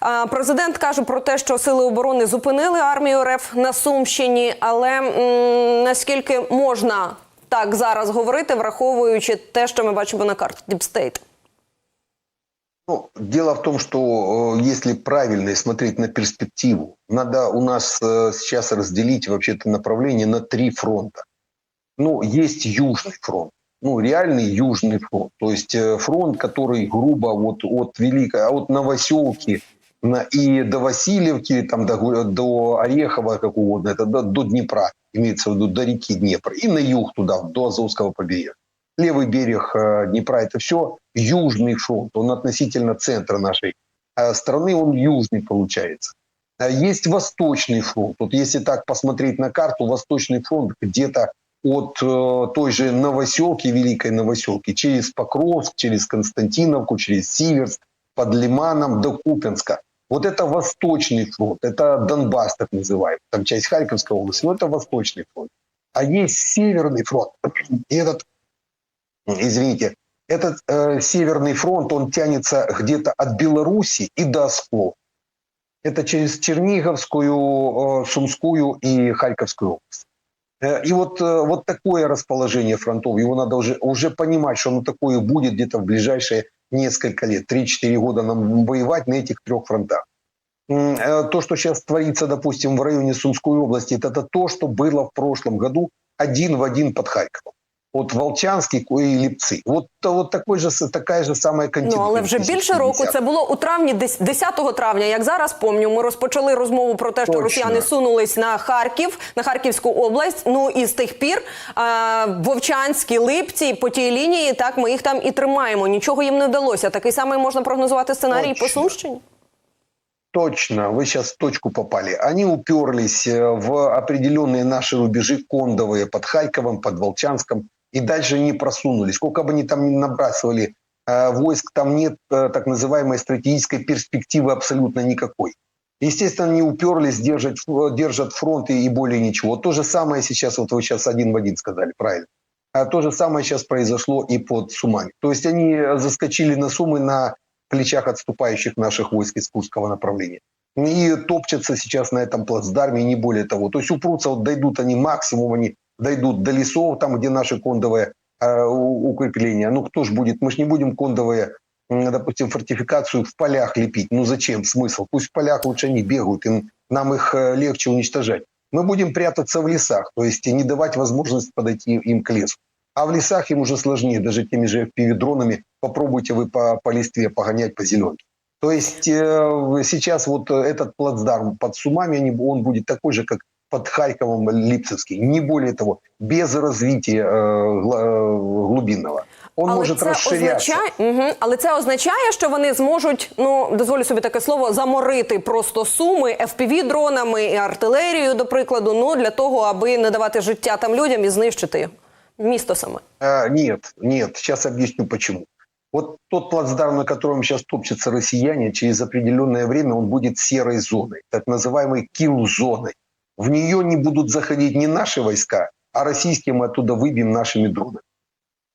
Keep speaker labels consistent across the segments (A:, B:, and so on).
A: А, Президент каже про те, що сили оборони зупинили армію РФ на Сумщині, але м, наскільки можна так зараз говорити, враховуючи те, що ми бачимо на карті Діпстейт?
B: Ну, дело в том, что э, если правильно смотреть на перспективу, надо у нас э, сейчас разделить вообще-то направление на три фронта. Ну, есть Южный фронт, ну, реальный Южный фронт, то есть э, фронт, который грубо вот от Великой, а от Новоселки на, и до Васильевки, там до, до Орехова, как угодно, это до, до Днепра, имеется в виду до реки Днепр, и на юг туда, до Азовского побережья. Левый берег э, Днепра, это все Южный фронт, он относительно центра нашей э, страны, он южный получается. А Есть Восточный фронт. Вот если так посмотреть на карту, Восточный фронт где-то от э, той же Новоселки, Великой Новоселки, через Покровск, через Константиновку, через Сиверск, под Лиманом до Купенска. Вот это Восточный фронт, это Донбасс так называемый, там часть Харьковской области, но это Восточный фронт. А есть Северный фронт, и этот, извините, этот э, Северный фронт, он тянется где-то от Беларуси и до Оскол. Это через Черниговскую, э, Сумскую и Харьковскую область. Э, И вот, э, вот такое расположение фронтов, его надо уже, уже понимать, что оно такое будет где-то в ближайшие несколько лет, 3-4 года нам воевать на этих трех фронтах. Э, То, что сейчас творится, допустим, в районе Сумской области, это то, что было в прошлом году один в один под Харьковом. Вот Волчанский и Липцы. Вот, вот такой же, с- такая же самая
A: Ну
B: континент.
A: але вже більше року це було у травні, дес- 10 травня. Як зараз помню, ми розпочали розмову про те, що
B: Точно.
A: росіяни сунулись на Харків, на Харківську область. Ну і з тих пір а, Вовчанські, Липці по тій лінії, так ми їх там і тримаємо. Нічого їм не вдалося. Такий самий можна прогнозувати сценарій по
B: Точно.
A: Сумщині.
B: Точно, вы сейчас в точку попали. Они уперлись э, в определенные наши рубежи кондовые под Харьковом, под Волчанском и дальше не просунулись. Сколько бы они там ни набрасывали э, войск, там нет э, так называемой стратегической перспективы абсолютно никакой. Естественно, они уперлись, держат, ф- держат фронт и, более ничего. То же самое сейчас, вот вы сейчас один в один сказали, правильно. А то же самое сейчас произошло и под Сумами. То есть они э, заскочили на Сумы на плечах отступающих наших войск из Курского направления. И топчатся сейчас на этом плацдарме, не более того. То есть упрутся, вот дойдут они максимум, они дойдут до лесов, там, где наши кондовые у- укрепления. Ну, кто ж будет? Мы же не будем кондовые, допустим, фортификацию в полях лепить. Ну, зачем? Смысл? Пусть в полях лучше они бегают, им, нам их э, легче уничтожать. Мы будем прятаться в лесах, то есть не давать возможность подойти им к лесу. А в лесах им уже сложнее, даже теми же FPV-дронами. Попробуйте вы по, по листве погонять по зеленке. То есть э, сейчас вот этот плацдарм под Сумами, он будет такой же, как под Харьковом Липцевский. Не более того, без развития э, гла- э, глубинного. Он
A: але
B: может
A: це
B: расширяться.
A: означає, угу, але це означає, що вони зможуть, ну дозволю собі таке слово, заморити просто суми fpv дронами і артилерією, до прикладу, ну для того, аби не давати життя там людям і знищити його. місто саме.
B: А, нет, нет, сейчас объясню почему. Вот тот плацдарм, на котором сейчас топчутся россияне, через определенное время он будет серой зоной, так называемой килл-зоной. В нее не будут заходить не наши войска, а российские мы оттуда выбьем нашими дронами.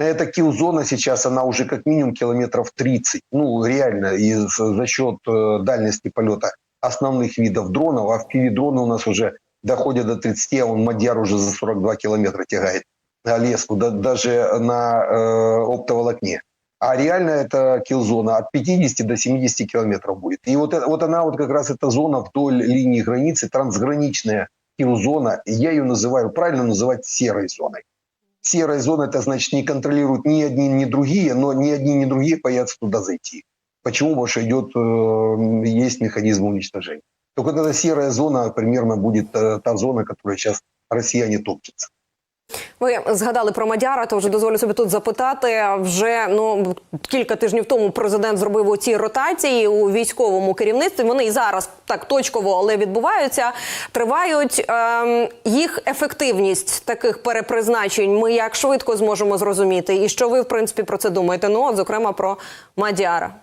B: Эта килл-зона сейчас, она уже как минимум километров 30. Ну, реально, и за счет э, дальности полета основных видов дронов. А в дроны у нас уже доходят до 30, а он Мадьяр уже за 42 километра тягает леску, да- даже на э, оптоволокне. А реально это килл-зона от 50 до 70 километров будет. И вот, вот она вот как раз эта зона вдоль линии границы, трансграничная килл-зона, я ее называю, правильно называть серой зоной. Серая зона, это значит не контролируют ни одни, ни другие, но ни одни, ни другие боятся туда зайти. Почему? Что идет, э, есть механизм уничтожения. Только эта серая зона примерно будет э, та зона, которая сейчас россияне топчутся.
A: Ви згадали про Мадяра, то вже дозволю собі тут запитати. Вже ну кілька тижнів тому президент зробив оці ротації у військовому керівництві. Вони і зараз так точково, але відбуваються, тривають. Ем, їх ефективність таких перепризначень. Ми як швидко зможемо зрозуміти, і що ви в принципі про це думаєте? Ну, от, зокрема, про Мадяра.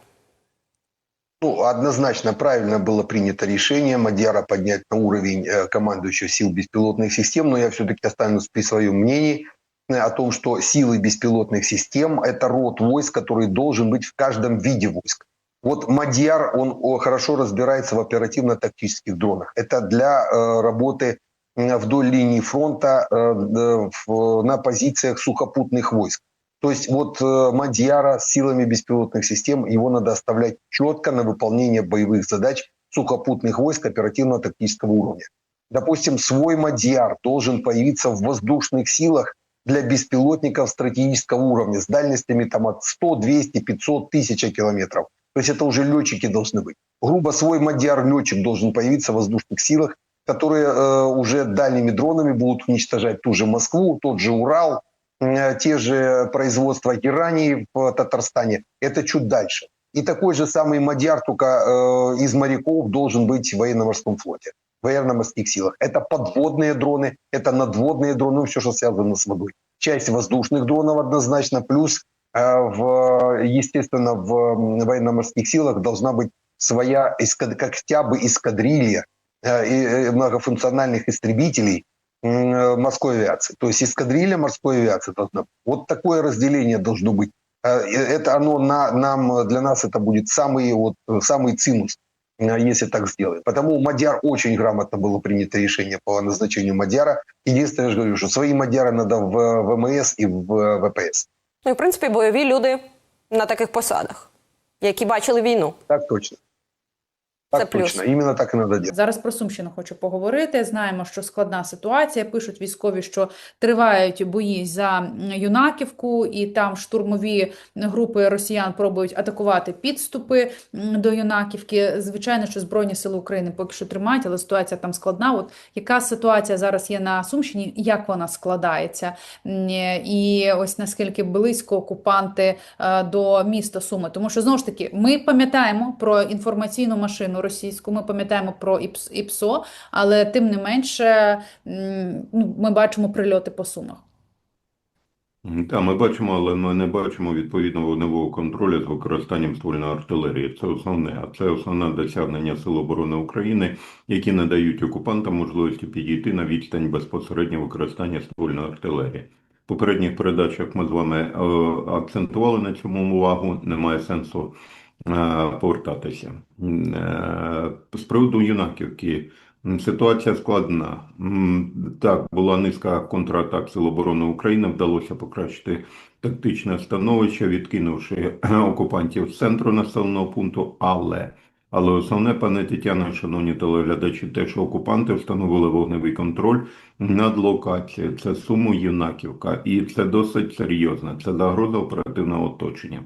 B: Ну, однозначно правильно было принято решение Мадьяра поднять на уровень э, командующего сил беспилотных систем, но я все-таки останусь при своем мнении э, о том, что силы беспилотных систем – это род войск, который должен быть в каждом виде войск. Вот Мадьяр, он хорошо разбирается в оперативно-тактических дронах. Это для э, работы вдоль линии фронта на позициях сухопутных войск. То есть вот э, Мадьяра с силами беспилотных систем, его надо оставлять четко на выполнение боевых задач сухопутных войск оперативно-тактического уровня. Допустим, свой Мадьяр должен появиться в воздушных силах для беспилотников стратегического уровня с дальностями там, от 100, 200, 500, 1000 километров. То есть это уже летчики должны быть. Грубо свой Мадьяр-летчик должен появиться в воздушных силах, которые э, уже дальними дронами будут уничтожать ту же Москву, тот же Урал, те же производства герании в Татарстане. Это чуть дальше. И такой же самый Мадьяр, только э, из моряков, должен быть в военно-морском флоте, в военно-морских силах. Это подводные дроны, это надводные дроны, ну, все, что связано с водой. Часть воздушных дронов однозначно, плюс, э, в, естественно, в военно-морских силах должна быть своя эскад- хотя бы эскадрилья э, э, многофункциональных истребителей э, морской авиации. То есть эскадрилья морской авиации должна быть. Вот такое разделение должно быть. Э, и Это оно на, нам, для нас это будет самый, вот, э, самый цинус, э, если так сделать. Потому Мадяр очень грамотно было принято решение по назначению Мадяра. Единственное, я же говорю, что свои Мадяра надо в ВМС и в э, ВПС.
A: Ну і в принципі бойові люди на таких посадах, які бачили війну.
B: Так точно.
A: Це
B: Так
A: плюс.
B: точно. Именно так и надо делать.
C: Зараз про Сумщину хочу поговорити. Знаємо, що складна ситуація. Пишуть військові, що тривають бої за Юнаківку, і там штурмові групи росіян пробують атакувати підступи до Юнаківки. Звичайно, що Збройні сили України поки що тримають, але ситуація там складна. От яка ситуація зараз є на Сумщині? Як вона складається? І ось наскільки близько окупанти е, до міста Суми? Тому що знову ж таки ми пам'ятаємо про інформаційну машину російську, ми пам'ятаємо про ІПС- ІПСО, але тим не менше ну, ми бачимо прильоти по Сумах.
D: Так, ми бачимо, але ми не бачимо відповідного вогневого контролю з використанням ствольної артилерії. Це основне, а це основне досягнення Сил оборони України, які надають окупантам можливості підійти на відстань безпосередньо використання ствольної артилерії. В попередніх передачах ми з вами е, акцентували на цьому увагу. Немає сенсу повертатися. Е, з приводу Юнаківки. Ситуація складна. Так, була низка контратак Сил оборони України, вдалося покращити тактичне становище, відкинувши окупантів з центру населеного пункту, але, але основне, пане Тетяно, шановні телеглядачі, те, що окупанти встановили вогневий контроль над локацією. Це Суму Юнаківка, і це досить серйозно. Це загроза оперативного оточення.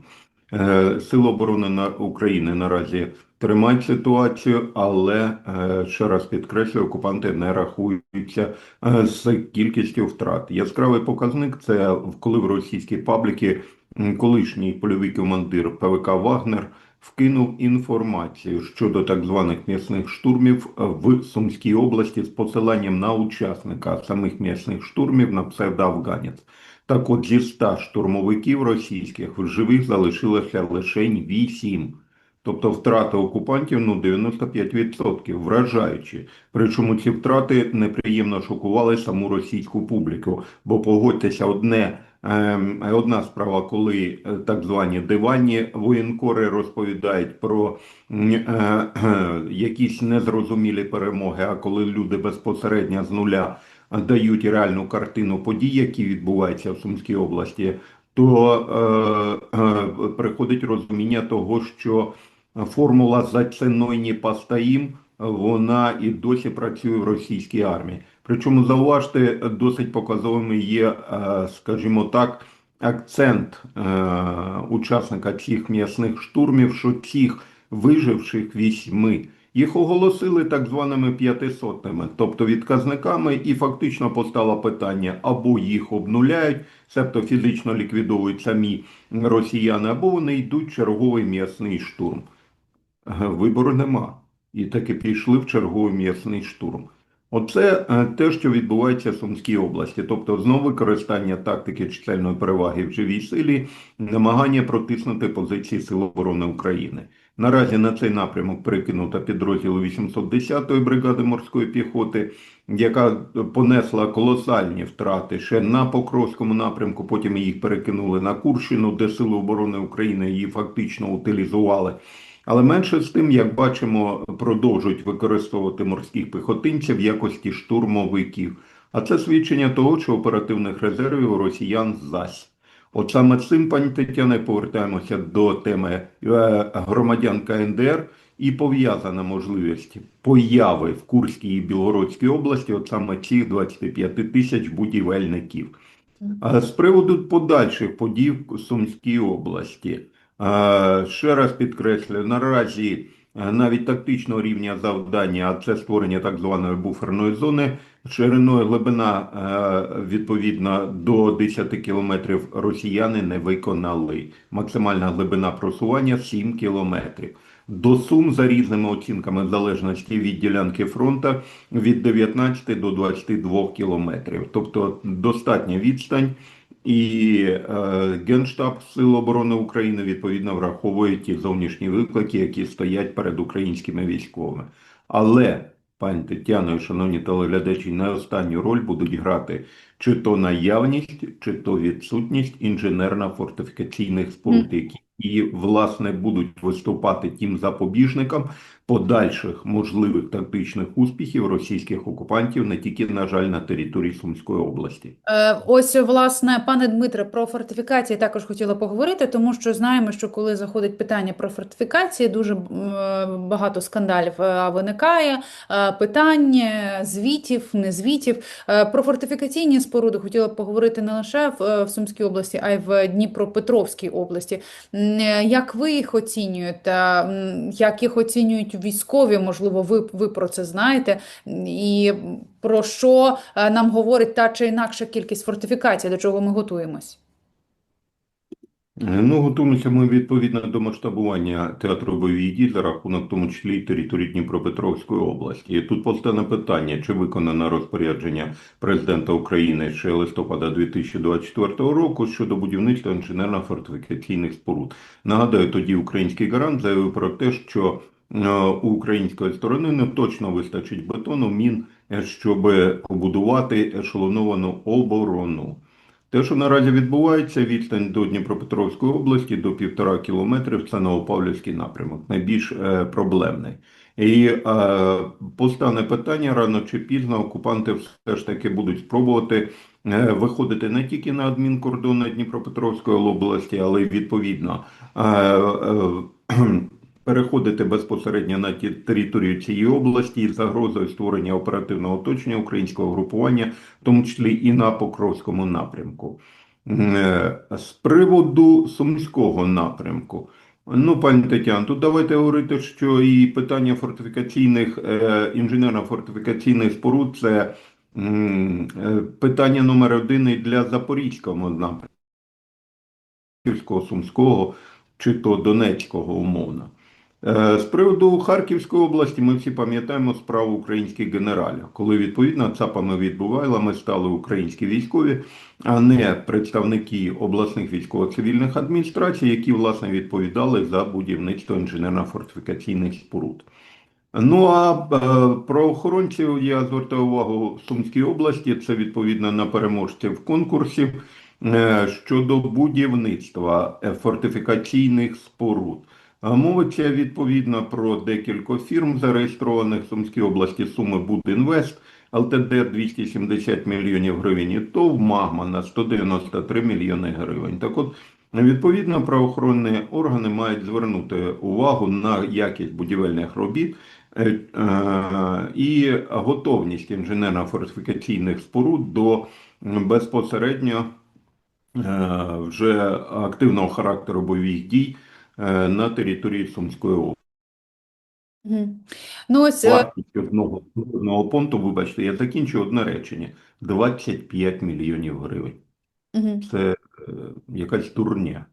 D: Е, Сили оборони на України наразі тримають ситуацію, але е, ще раз підкреслюю, окупанти не рахуються е, з кількістю втрат. Яскравий показник це коли в російській пабліки колишній польовий командир ПВК Вагнер вкинув інформацію щодо так званих м'ясних штурмів в Сумській області з посиланням на учасника самих м'ясних штурмів на псевдоафганець. Так от зі 100 штурмовиків російських в живих залишилося лише 8. Тобто втрати окупантів ну 95%, вражаючі. Причому ці втрати неприємно шокували саму російську публіку. Бо погодьтеся, одне ем, одна справа, коли е, так звані диванні воєнкори розповідають про е, е, якісь незрозумілі перемоги, а коли люди безпосередньо з нуля дають реальну картину подій, які відбуваються в Сумській області, то е, е, приходить розуміння того, що формула «за ціною не постоїм» вона і досі працює в російській армії. Причому зауважте, досить показовим є, е, скажімо так, акцент е, учасника цих м'ясних штурмів, що цих виживших вісьми їх оголосили так званими п'ятисотними, тобто відказниками, і фактично постало питання або їх обнуляють, себто фізично ліквідовують самі росіяни, або вони йдуть черговий м'ясний штурм. Е, Вибору нема. І таки пішли в черговий м'ясний штурм. Оце е, те, що відбувається в Сумській області, тобто знову використання тактики чисельної переваги в живій силі, намагання протиснути позиції Сил оборони України. Наразі на цей напрямок перекинута підрозділу 810-ї бригади морської піхоти, яка понесла колосальні втрати ще на Покровському напрямку. Потім їх перекинули на Курщину, де Сили оборони України її фактично утилізували. Але менше з тим, як бачимо, продовжують використовувати морських піхотинців в якості штурмовиків. А це свідчення того, що оперативних резервів росіян зась. От саме цим, пані Тетяне, повертаємося до теми е, громадян КНДР і пов'язана можливість появи в Курській і Білгородській області от саме цих 25 тисяч будівельників. А з приводу подальших подій в Сумській області, е, ще раз підкреслюю, наразі е, навіть тактичного рівня завдання, а це створення так званої буферної зони, шириною глибина е, відповідно до 10 кілометрів росіяни не виконали. Максимальна глибина просування 7 кілометрів. До Сум за різними оцінками в залежності від ділянки фронту від 19 до 22 кілометрів. Тобто достатня відстань. І е, Генштаб Сил оборони України відповідно враховує ті зовнішні виклики, які стоять перед українськими військовими. Але, пані Тетяно, і шановні телеглядачі, на останню роль будуть грати чи то наявність, чи то відсутність інженерно-фортифікаційних споруд, які і, власне, будуть виступати тим запобіжником подальших можливих тактичних успіхів російських окупантів не тільки, на жаль, на території Сумської області.
C: Е, Ось, власне, пане Дмитре, про фортифікації також хотіла поговорити, тому що знаємо, що коли заходить питання про фортифікації, дуже е, багато скандалів е, виникає, питань, е, звітів, не звітів. Про фортифікаційні споруди хотіла поговорити не лише в, Сумській області, а й в Дніпропетровській області. Як ви їх оцінюєте? Як їх оцінюють військові? Можливо, ви, ви про це знаєте? І про що е, нам говорить та чи інакша кількість фортифікацій, до чого ми готуємось?
D: Ну, готуємося ми відповідно до масштабування театру бойових дій за рахунок, в тому числі і території Дніпропетровської області. І тут постане питання, чи виконано розпорядження президента України ще листопада 2024 року щодо будівництва інженерно-фортифікаційних споруд. Нагадаю, тоді український гарант заявив про те, що у української сторони не точно вистачить бетону мін, е, щоб побудувати ешелоновану оборону. Те, що наразі відбувається, відстань до Дніпропетровської області до півтора кілометрів, це Новопавлівський напрямок, найбільш е, проблемний. І е, постане питання рано чи пізно окупанти все ж таки будуть спробувати е, виходити не тільки на адмінкордони Дніпропетровської області, але й відповідно е, е, переходити безпосередньо на ті- територію цієї області із загрозою створення оперативного оточення українського групування в тому числі і на Покровському напрямку. Е, З приводу Сумського напрямку. Ну, пані Тетяно, тут давайте говорити, що і питання фортифікаційних, е, інженерно-фортифікаційних споруд це е, питання номер один і для Запорізького напрямку, Сумського чи то Донецького умовно. Е, З приводу Харківської області ми всі пам'ятаємо справу українських генералів, коли відповідно ЦАПами відбувайлами стали українські військові, а не представники обласних військово-цивільних адміністрацій, які власне відповідали за будівництво інженерно-фортифікаційних споруд. Ну а е, правоохоронців я звертаю увагу в Сумській області. Це відповідно на переможців конкурсів е, щодо будівництва фортифікаційних споруд. А Мовиться відповідно про декілька фірм, зареєстрованих в Сумській області суми Будінвест, ЛТД 270 мільйонів гривень і ТОВ Магма на 193 мільйони гривень. Так от, відповідно, правоохоронні органи мають звернути увагу на якість будівельних робіт е, е, і готовність інженерно-фортифікаційних споруд до безпосередньо е, вже активного характеру бойових дій на території Сумської області.
C: Ну, ось е,
D: Вартість одного, одного понту, вибачте, я закінчу одне речення. 25 мільйонів гривень.
C: Угу.
D: Це е, якась дурня.